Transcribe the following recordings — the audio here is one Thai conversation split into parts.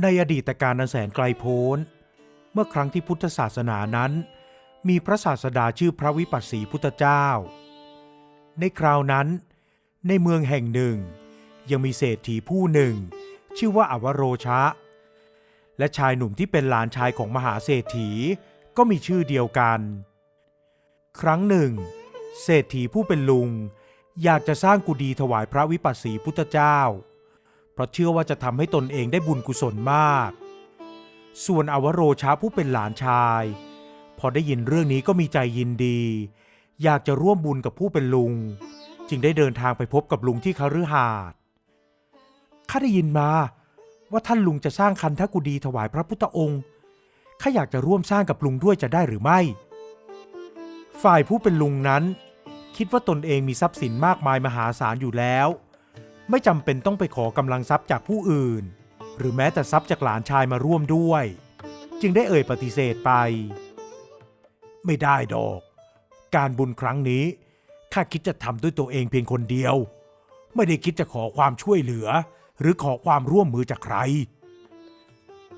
ในอดีตการอันแสนไกลโพ้น เมื่อครั้งที่พุทธศาสนานั้น มีพระศาสดาชื่อพระวิปัสสีพุทธเจ้า ในคราวนั้น ในเมืองแห่งหนึ่ง ยังมีเศรษฐีผู้หนึ่ง ชื่อว่าอวโรชะ และชายหนุ่มที่เป็นหลานชายของมหาเศรษฐีก็มีชื่อเดียวกัน ครั้งหนึ่ง เศรษฐีผู้เป็นลุง อยากจะสร้างกุฏิถวายพระวิปัสสีพุทธเจ้า เพราะเชื่อว่าจะทำให้ตนเองได้บุญกุศลมาก ส่วนอวโรชาผู้เป็นหลานชาย พอได้ยินเรื่องนี้ก็มีใจยินดี อยากจะร่วมบุญกับผู้เป็นลุง จึงได้เดินทางไปพบกับลุงที่คฤหาสน์ข้าได้ยินมาว่าท่านลุงจะสร้างคันธกุฎีถวายพระพุทธองค์ข้าอยากจะร่วมสร้างกับลุงด้วยจะได้หรือไม่ ฝ่ายผู้เป็นลุงนั้น คิดว่าตนเองมีทรัพย์สินมากมายมหาศาลอยู่แล้ว ไม่จำเป็นต้องไปขอกำลังทรัพย์จากผู้อื่น หรือแม้แต่ทรัพย์จากหลานชายมาร่วมด้วย จึงได้เอ่ยปฏิเสธไป ไม่ได้ดอก การบุญครั้งนี้ข้าคิดจะทำด้วยตัวเองเพียงคนเดียว ไม่ได้คิดจะขอความช่วยเหลือ หรือขอความร่วมมือจากใคร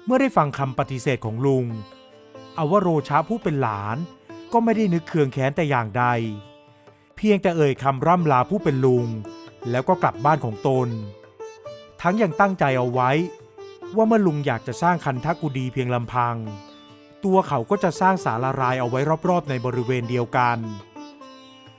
เมื่อได้ฟังคำปฏิเสธของลุงอวโรชาผู้เป็นหลานก็ไม่ได้นึกเคืองแค้นแต่อย่างใด เพียงแต่เอ่ยคำร่ำลาผู้เป็นลุง แล้วก็กลับบ้านของตน ทั้งยังตั้งใจเอาไว้ ว่าเมื่อลุงอยากจะสร้างคันทกุดีเพียงลำพัง ตัวเขาก็จะสร้างศาลารายเอาไว้รอบๆในบริเวณเดียวกัน